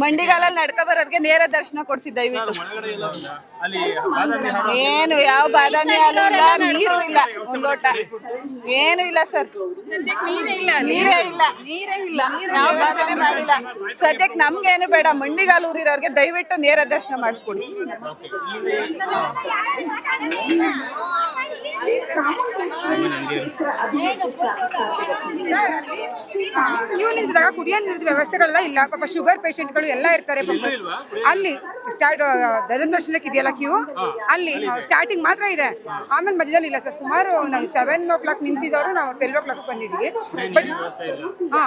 ಮಂಡಿಗಾಲಲ್ಲಿ ನಡ್ಕ ಬರೋರ್ಗೆ ನೇರ ದರ್ಶನ ಕೊಡ್ಸಿದ್ದ ಏನು ಯಾವ ಬಾದಾಮಿ ಹಾಲು ಇಲ್ಲ ನೀರು ಇಲ್ಲ. ಒಂದ್ ಲೋಟ ಏನು ಇಲ್ಲ ಸರ್. ನೀರೇ ಇಲ್ಲ ನೀರೇ ಇಲ್ಲ. ನೀರೇ ಇಲ್ಲ. ಯಾವ ಮಾಡಿಲ್ಲ. ಸದ್ಯಕ್ಕೆ ನಮ್ಗೇನು ಬೇಡ ಮಂಡಿಗಾಲ ಊರಿರೋರ್ಗೆ ದಯವಿಟ್ಟು ನೇರ ದರ್ಶನ ಮಾಡಿಸ್ಕೊಡಿ. ಕ್ಯೂ ನಿಂತಿದಾಗ ಕುಡಿಯೋ ನೀರಿನ ವ್ಯವಸ್ಥೆಗಳೆಲ್ಲ ಇಲ್ಲ. ಪಾಪ ಶುಗರ್ ಪೇಷಂಟ್ಗಳು ಎಲ್ಲ ಇರ್ತಾರೆ. ಪಾಪ ಅಲ್ಲಿ ಸ್ಟಾರ್ಟ್ ದರ್ಶನ ದರ್ಶನಕ್ಕೆ ಇದೆಯಲ್ಲ ಕ್ಯೂ ಅಲ್ಲಿ ಸ್ಟಾರ್ಟಿಂಗ್ ಮಾತ್ರ ಇದೆ. ಆಮೇಲೆ ಮಧ್ಯದಲ್ಲಿ ಇಲ್ಲ ಸರ್. ಸುಮಾರು ನಾವು ಸೆವೆನ್ ಓ ಕ್ಲಾಕ್ ನಿಂತಿದ್ದವರು ನಾವು ಟ್ವೆಲ್ವ್ ಓ ಕ್ಲಾಕ್ ಬಂದಿದ್ದೀವಿ. ಬಟ್ ಹಾ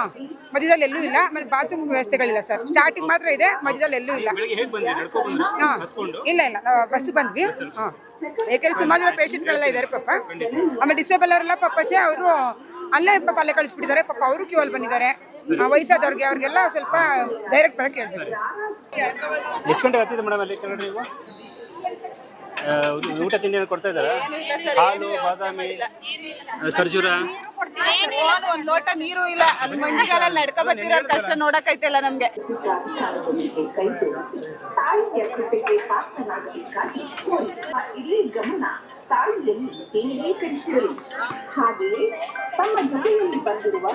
ಮಧ್ಯದಲ್ಲಿ ಎಲ್ಲೂ ಇಲ್ಲ. ಆಮೇಲೆ ಬಾತ್ರೂಮ್ ವ್ಯವಸ್ಥೆಗಳಿಲ್ಲ ಸರ್. ಸ್ಟಾರ್ಟಿಂಗ್ ಮಾತ್ರ ಇದೆ ಮಧ್ಯದಲ್ಲಿ ಎಲ್ಲೂ ಇಲ್ಲ. ಹಾಂ ಇಲ್ಲ ಇಲ್ಲ. ನಾವು ಬಸ್ ಬಂದ್ವಿ. ಹಾ. ಯಾಕಂದ್ರೆ ಸುಮಾರು ಜನ ಪೇಷಂಟ್ಗಳೆಲ್ಲ ಇದ್ದಾರೆ ಪಾಪ. ಆಮೇಲೆ ಡಿಸೇಬಲ್ ಅವರೆಲ್ಲ ಪಾಪಚೆ ಅವರು ಅಲ್ಲೇ ಪಾಪ ಅಲ್ಲೇ ಕಳಿಸ್ಬಿಟ್ಟಿದ್ದಾರೆ. ಪಾಪ ಅವರು ಕ್ಯೂ ಅಲ್ಲಿ ಬಂದಿದ್ದಾರೆ. ವಯಸ್ಸಾದವ್ರಿಗೆ ಅವ್ರಿಗೆಲ್ಲ ಸ್ವಲ್ಪ ಡೈರೆಕ್ಟ್ ಬರಕ್ಕೆ ಹೇಳ್ತೀವಿ ಸರ್. ಎಷ್ಟು ಗಂಟೆಗೆ ಹತ್ತಿದೆ ಮೇಡಮ್ ಅಲ್ಲಿ ಕೆಳಗಡೆ ನೀವು? ಊಟ- ತಿಂಡಿ ಕೊಡ್ತಾ ಇದ್ದಾರಾ? ಹಾಲು ಬಾದಾಮಿ ಖರ್ಜೂರ? ಒಂದ್ ಲೋಟ ನೀರು ಇಲ್ಲ. ಅಲ್ಲಿ ಮಂಡಿಗಾಲಲ್ಲಿ ನಡ್ಕೊ ಬರ್ತಿರೋ ಕಷ್ಟ ನೋಡಕೈತಿಲ್ಲ ನಮ್ಗೆ. ಇಲ್ಲಿ ಗಮನ ತಾಯಿಯಲ್ಲಿ ಕೇಂದ್ರೀಕರಿಸಿದರು ಹಾಗೆಯೇ ತಮ್ಮ ಜೊತೆಯಲ್ಲಿ ಬಂದಿರುವ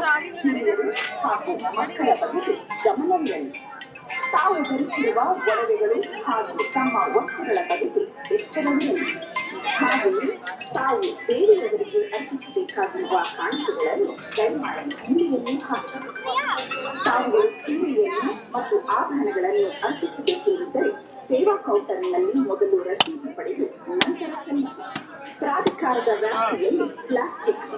ಹಾಗೂ ಮಕ್ಕಳ ಬಗ್ಗೆ ಗಮನವಿರಲಿ. ತಾವು ಧರಿಸಿರುವ ಒಡವೆಗಳು ಹಾಗೂ ತಮ್ಮ ವಸ್ತುಗಳ ಬಗೆಗೆ ಎಚ್ಚರವಿರಲಿ ಹಾಗೆಯೇ ತಾವು ಬೇರೆಯವರಿಗೆ ಅರ್ಪಿಸಬೇಕಾಗಿರುವ ಕಾಣಿಕೆಗಳನ್ನು ದಯಮಾಡಿ ನೀರಿಯಲ್ಲಿ ಹಾಕಿ. ತಾವು ಸೀರೆಯನ್ನು ಮತ್ತು ಆಭರಣಗಳನ್ನು ಅರ್ಪಿಸಬೇಕೆಂದರೆ ಸೇವಾ ಕೌಂಟರ್ನಲ್ಲಿ ಮೊದಲು ರಸೀದಿ ಪಡೆದು ನಂತರ ಪ್ರಾಧಿಕಾರದ ವ್ಯಾಪ್ತಿಯಲ್ಲಿ ಪ್ಲಾಸ್ಟಿಕ್